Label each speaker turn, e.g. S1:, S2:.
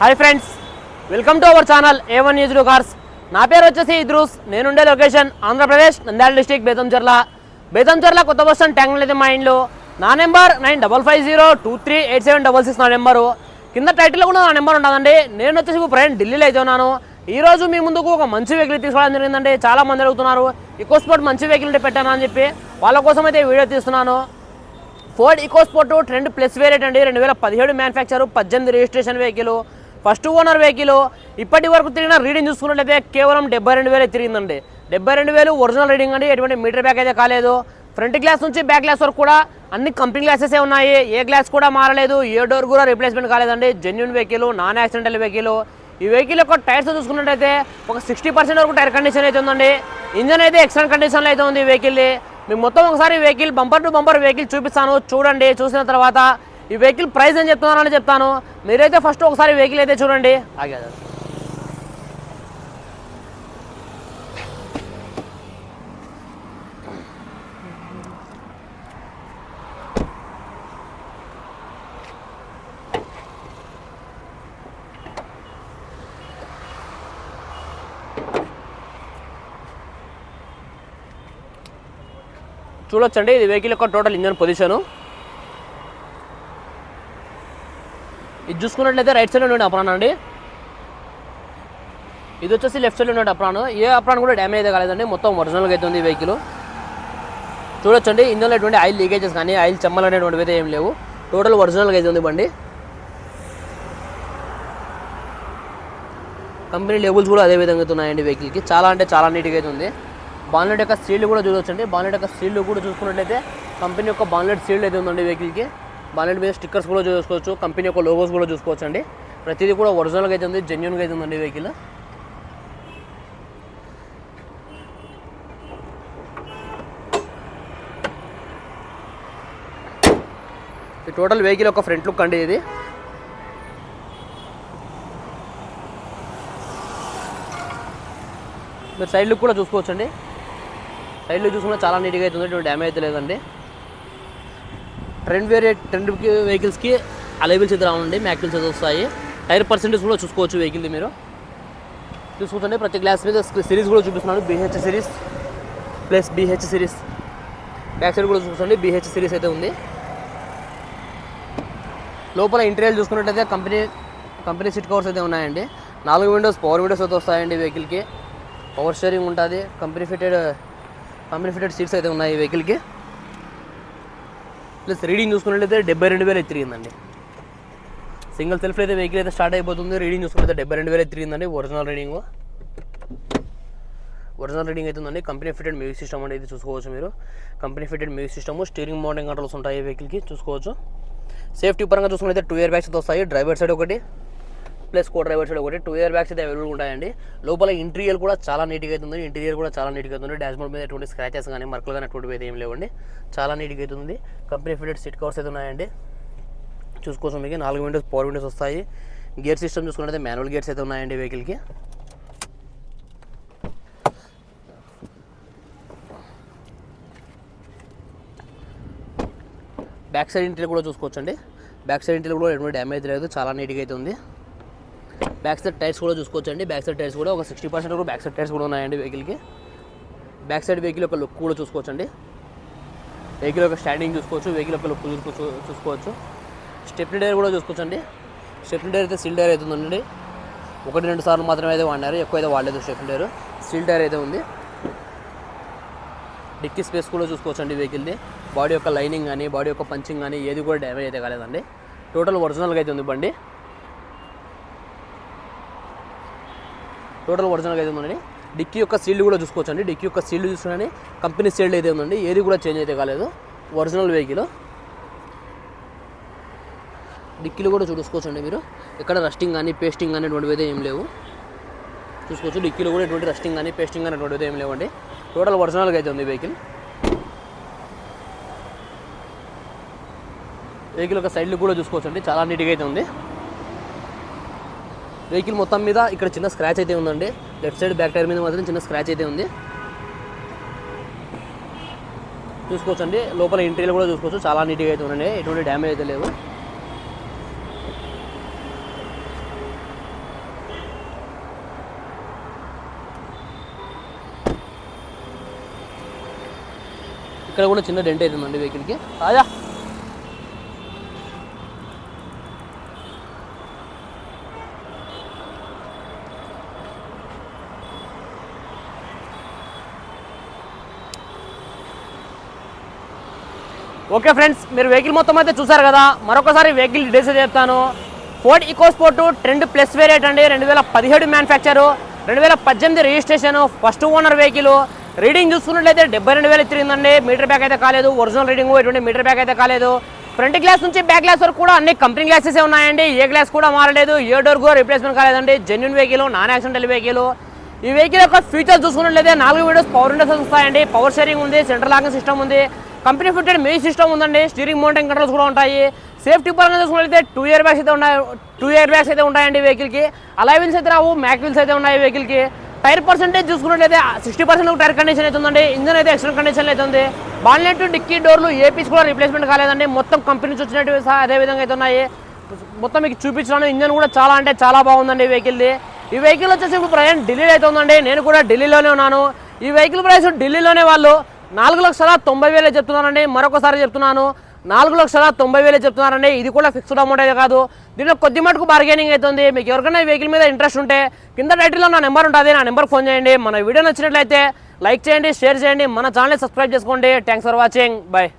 S1: Hi friends welcome to our channel A one news cars నా పేరు వచ్చేసి ఇద్రూస్ నేనుండే లొకేషన్ ఆంధ్రప్రదేశ్ నంద్యాల డిస్టిక్ బేతంచెర్ల బేతంచెర్ల కొత్త బస్ స్టాండ్ ట్యాంక్ అయితే మా ఇండ్లు. నా number nine double five zero two three eight seven double six నా నెంబరు. కింద టైటిల్లో కూడా నా నెంబర్ ఉంటుందండి. నేను వచ్చేసి ఇప్పుడు ప్రయాణం ఢిల్లీలో అయితే ఉన్నాను. ఈ రోజు మీ ముందుకు ఒక మంచి వెహికల్ తీసుకోవడం జరిగిందండి. చాలా మంది అడుగుతున్నారు ఇకో స్పోర్ట్ మంచి వెహికల్ పెట్టాను? అని చెప్పి. వాళ్ళ కోసం అయితే వీడియో తీస్తున్నాను. Ford EcoSport trend plus variant అండి. రెండు వేల పదిహేడు మ్యానుఫ్యాక్చర్ పద్దెనిమిది registration vehicle first owner vehicle ఇప్పటి వరకు తిరిగిన రీడింగ్ చూసుకున్నట్లయితే కేవలం డెబ్బై రెండు వేలే తిరిగిందండి. డెబ్బై రెండు వేలు ఒరిజినల్ రీడింగ్ అండి ఎటువంటి మీటర్ బ్యాక్ అయితే కాలేదు. ఫ్రంట్ గ్లాస్ నుంచి బ్యాక్ గ్లాస్ వరకు కూడా అన్ని కంపెనీ గ్లాసెసే ఉన్నాయి. ఏ గ్లాస్ కూడా మారలేదు. ఏ డోర్ కూడా రిప్లేస్మెంట్ కాలేదండి. Genuine vehicle non accidental vehicle. ఈ వెహికల్ యొక్క టైర్స్ చూసుకున్నట్టయితే ఒక సిక్స్టీ పర్సెంట్ వరకు టైర్ కండిషన్ అయితే ఉందండి. ఇంజన్ అయితే ఎక్సలెంట్ కండిషన్లో అయితే ఉంది ఈ వెహికల్. మీకు మొత్తం ఒకసారి vehicle bumper to bumper vehicle చూపిస్తాను. చూడండి. చూసిన తర్వాత ఈ వెహికల్ ప్రైస్ ఏం చెప్తున్నారని చెప్తాను. మీరైతే ఫస్ట్ ఒకసారి వెహికల్ అయితే చూడండి. ఆగే. చూడొచ్చండి ఇది వెహికల్ యొక్క టోటల్ ఇంజన్ పొజిషను ఇది చూసుకున్నట్లయితే రైట్ సైడ్ ఉండే అప్రాన్ అండి. ఇది వచ్చేసి లెఫ్ట్ సైడ్ ఉండే అప్రాన్ ఏ అప్రాన్ కూడా డ్యామేజ్ అయితే కాలేదండి. మొత్తం ఒరిజినల్గా అయితే ఉంది ఈ వెహికల్ చూడొచ్చండి ఇంజన్లో ఎటువంటి ఆయిల్ లీకేజెస్ కానీ ఆయిల్ చెమ్మలు అనేటువంటివి అయితే ఏం లేవు. టోటల్ ఒరిజినల్గా అయితే ఉంది బండి. కంపెనీ లేబుల్స్ కూడా అదే విధంగా ఉన్నాయండి వెహికల్కి చాలా అంటే చాలా నీట్గా అయితే ఉంది. బాన్లెట్ యొక్క సీల్డ్ కూడా చూడొచ్చండి. బాన్లెట్ యొక్క సీల్డ్ కూడా చూసుకున్నట్లయితే కంపెనీ యొక్క బాన్లెట్ సీల్డ్ అయితే ఉందండి వెహికల్కి బాలెట్ మీద స్టిక్కర్స్ కూడా చూసుకోవచ్చు కంపెనీ యొక్క లోగోస్ కూడా చూసుకోవచ్చు అండి ప్రతిదీ కూడా ఒరిజినల్గా అయితే ఉంది జెన్యున్గా అయితే ఉందండి వెహికల్ ఈ టోటల్ వెహికల్ యొక్క ఫ్రంట్ లుక్ అండి ఇది. మీరు సైడ్ లుక్ కూడా చూసుకోవచ్చండి. సైడ్ లుక్ చూసుకున్నా చాలా నీట్గా అయితే ఉంది డ్యామేజ్ అయితే లేదండి. ట్రెండ్ వేరే ట్రెండ్ వెహికల్స్కి అలైబుల్స్ అయితే రావండి మ్యాక్యుల్స్ అయితే వస్తాయి. టైర్ పర్సెంటేజ్ కూడా చూసుకోవచ్చు వెహికల్ది మీరు. చూసుకుంటే ప్రతి గ్లాస్ మీద సిరీస్ కూడా చూపిస్తున్నాను. BH series plus BH series back side కూడా చూసుకోండి. బీహెచ్ సిరీస్ అయితే ఉంది. లోపల ఇంటీరియర్ చూసుకున్నట్లయితే కంపెనీ కంపెనీ సీట్ కవర్స్ అయితే ఉన్నాయండి. నాలుగు విండోస్ పవర్ విండోస్ అయితే వస్తాయండి వెహికల్కి పవర్ స్టీరింగ్ ఉంటుంది. Company fitted company fitted seats అయితే ఉన్నాయి వెహికల్కి ప్లస్ రీడింగ్ చూసుకున్నట్లయితే డెబ్బై రెండు వేలు తిరిగిందండి సింగిల్ సెల్ఫ్ అయితే వెహికల్ అయితే స్టార్ట్ అయిపోతుంది. రీడింగ్ చూసుకున్నట్లయితే డెబ్బై రెండు వేలు తిరిగిందండి ఒరిజినల్ రీడింగ్. ఒరిజినల్ రీడింగ్ అయితే ఉందండి. కంపెనీ ఫిటెడ్ మ్యూజిక్ సిస్టమ్ అనేది చూసుకోవచ్చు మీరు. Company fitted music system steering mounting controls ఉంటాయి వెహికల్కి. చూసుకోవచ్చు. సేఫ్టీ పరంగా చూసుకున్నట్లయితే టూ ఇయర్ బ్యాగ్స్ వస్తాయి. డ్రైవర్ సైడ్ ఒకటి. ప్లస్ కో డ్రైవర్స్ ఒకటి టూ ఇయర్ బ్యాగ్స్ అయితే అవైలబుల్ ఉంటాయండి. లోపల ఇంటీరియర్ కూడా చాలా నీట్గా అవుతుంది ఇంటీరియర్ కూడా చాలా నీట్గా అవుతుంది డాష్బోర్డ్ మీద ఎటువంటి స్క్రాచెస్ కానీ మరకలు కానీ అటువంటి అయితే ఏం లేవండి. చాలా నీట్గా అవుతుంది కంపెనీ ఫిటెడ్ సీట్ కవర్స్ అయితే ఉన్నాయండి. చూసుకోసం మీకు నాలుగు విండోస్ పవర్ విండోస్ వస్తాయి. గేర్ సిస్టమ్ చూసుకున్నట్లయితే మాన్యువల్ గేర్స్ అయితే ఉన్నాయండి వెహికల్కి బ్యాక్ సైడ్ ఇంటీరియర్ కూడా చూసుకోవచ్చండి. బ్యాక్ సైడ్ ఇంటీరియర్ కూడా ఎటువంటి డ్యామేజ్ లేదు. చాలా నీట్గా అయితే ఉంది. బ్యాక్ సైడ్ టైర్స్ కూడా చూసుకోవచ్చండి. బ్యాక్ సైడ్ టైర్స్ కూడా ఒక సిక్స్టీ పర్సెంట్ కూడా బ్యాక్ సైడ్ టైర్స్ కూడా ఉన్నాయండి వెహికల్కి. బ్యాక్ సైడ్ వెహికల్ యొక్క లుక్ కూడా చూసుకోవచ్చండి. వెహికల్ యొక్క స్టాండింగ్ చూసుకోవచ్చు వెహికల్ యొక్క లుక్ చూసుకోవచ్చు చూసుకోవచ్చు. స్టెప్ని డైర్ కూడా చూసుకోవచ్చండి. స్టెప్ని డైర్ అయితే సిల్ డైర్ అయితే ఉందండి. ఒకటి రెండు సార్లు మాత్రమే అయితే వాడినారు ఎక్కువ అయితే వాడలేదు స్టెప్ని డైర్ సిల్ డైర్ అయితే ఉంది. డిక్కీ స్పేస్ కూడా చూసుకోవచ్చండి వెహికల్ది. బాడీ యొక్క లైనింగ్ కానీ బాడీ యొక్క పంచింగ్ కానీ ఏది కూడా డ్యామేజ్ అయితే కాలేదండి. టోటల్ ఒరిజినల్గా అయితే ఉంది బండి. టోటల్ ఒరిజినల్గా అయితే ఉందండి? డిక్కీ యొక్క సీల్డ్ కూడా చూసుకోవచ్చు అండి డిక్కీ యొక్క సీల్డ్ చూసుకుని కంపెనీ సీల్డ్ అయితే ఉందండి? ఏది కూడా చేంజ్ అయితే కాలేదు. Original vehicle. డిక్కీలు కూడా చూసుకోవచ్చు అండి మీరు. ఎక్కడ రస్టింగ్ కానీ పేస్టింగ్ కానీ ఎటువంటివి అయితే ఏం లేవు. చూసుకోవచ్చు. డిక్కీలు కూడా ఎటువంటి రస్టింగ్ కానీ పేస్టింగ్ కానీ ఎటువంటివి ఏం లేవండి. టోటల్ ఒరిజినల్గా అయితే ఉంది వెహికల్. వెహికల్ ఒక సైడ్లు కూడా చూసుకోవచ్చు అండి చాలా నీట్గా అయితే ఉంది. వెహికల్ మొత్తం మీద ఇక్కడ చిన్న స్క్రాచ్ అయితే ఉందండి. లెఫ్ట్ సైడ్ బ్యాక్ టైర్ మీద మాత్రం చిన్న స్క్రాచ్ అయితే ఉంది. చూసుకోవచ్చండి. లోపల ఇంటీరియర్ కూడా చూసుకోవచ్చు. చాలా నీట్గా అయితే ఉండండి ఎటువంటి డ్యామేజ్ అయితే లేవు. ఇక్కడ కూడా చిన్న డెంట్ అయితే ఉందండి వెహికల్కి. రాజా! ఓకే ఫ్రెండ్స్ మీరు వెహికల్ మొత్తం అయితే చూసారు కదా. మరొకసారి వెహికల్ డీటెయిల్స్ చెప్తాను. Ford EcoSport trend plus variant అండి. రెండు వేల పదిహేడు మ్యానుఫ్యాక్చరు రెండు వేల పద్దెనిమిది registration first owner vehicle reading చూసుకున్నట్లయితే డెబ్బై రెండు వేలు తిరిగిందండి మీటర్ బ్యాక్ అయితే కాలేదు. ఒరిజినల్ రీడింగ్ ఎటువంటి మీటర్ బ్యాక్ అయితే కాలేదు. ఫ్రంట్ గ్లాస్ నుంచి బ్యాక్ గ్లాస్ వరకు కూడా అన్ని కంపెనీ గ్లాసెస్ ఉన్నాయండి. ఏ గ్లాస్ కూడా మారలేదు. ఏ డోర్ కూడా రిప్లేస్మెంట్ కాలేదండి. Genuine vehicle non accidental vehicle ఈ వెహికల్ యొక్క ఫీచర్ చూసుకున్నట్లయితే నాలుగు వీడియోస్ పవర్ విండోస్ వస్తాయండి. పవర్ షేరింగ్ ఉంది సెంట్రల్ లాకింగ్ సిస్టమ్ ఉంది. కంపెనీ ఫిట్టెడ్ మీ సిస్టమ్ ఉందండి. స్టీరింగ్ మౌంటైన్ కంట్రోల్స్ కూడా ఉంటాయి. సేఫ్టీ పరంగా చూసుకున్నట్లయితే టూ ఇయర్ బ్యాగ్స్ అయితే ఉన్నాయి. టూ ఇయర్ బ్యాగ్స్ అయితే ఉంటాయండి వెహికల్కి. అలైవిల్స్ అయితే రావు మ్యాక్ వీల్స్ అయితే ఉన్నాయి వెహికల్కి. టైర్ పర్సెంటేజ్ చూసుకున్నట్లయితే సిక్స్టీ పర్సెంట్ టైర్ కండిషన్ అయితే ఉందండి ఇంజన్ అయితే ఎక్సలెంట్ కండిషన్ అయితే ఉంది. బాన్లెట్ డిక్కీ డోర్లు ఏ పీస్ కూడా రిప్లేస్మెంట్ కాలేదండి. మొత్తం కంపెనీ నుంచి వచ్చినట్టు అదే విధంగా అయితే ఉన్నాయి. మొత్తం మీకు చూపించాను ఇంజన్ కూడా చాలా అంటే చాలా బాగుందండి ఈ వెహికల్ది ఈ వెహికల్ వచ్చేసి ఇప్పుడు ప్రజెంట్ ఢిల్లీలో అయితే ఉందండి. నేను కూడా ఢిల్లీలోనే ఉన్నాను. ఈ వెహికల్ ప్రైస్ ఢిల్లీలోనే వాళ్ళు నాలుగు లక్షల తొంభై వేలే చెప్తున్నానండి. మరొకసారి చెప్తున్నాను. నాలుగు లక్షల తొంభై వేలే చెప్తున్నారండి ఇది కూడా ఫిక్స్డ్ అమౌంట్ అయితే కాదు. దీంట్లో కొద్ది మటుకు బార్గెనింగ్ అవుతుంది. మీకు ఎవరికైనా వెహికల్ మీద ఇంట్రెస్ట్ ఉంటే కింద టైటిల్లో నా నెంబర్ ఉంటుంది. నా నెంబర్ ఫోన్ చేయండి. మన వీడియో నచ్చినట్లయితే లైక్ చేయండి షేర్ చేయండి. మన ఛానల్ సబ్స్క్రైబ్ చేసుకోండి. Thanks for watching bye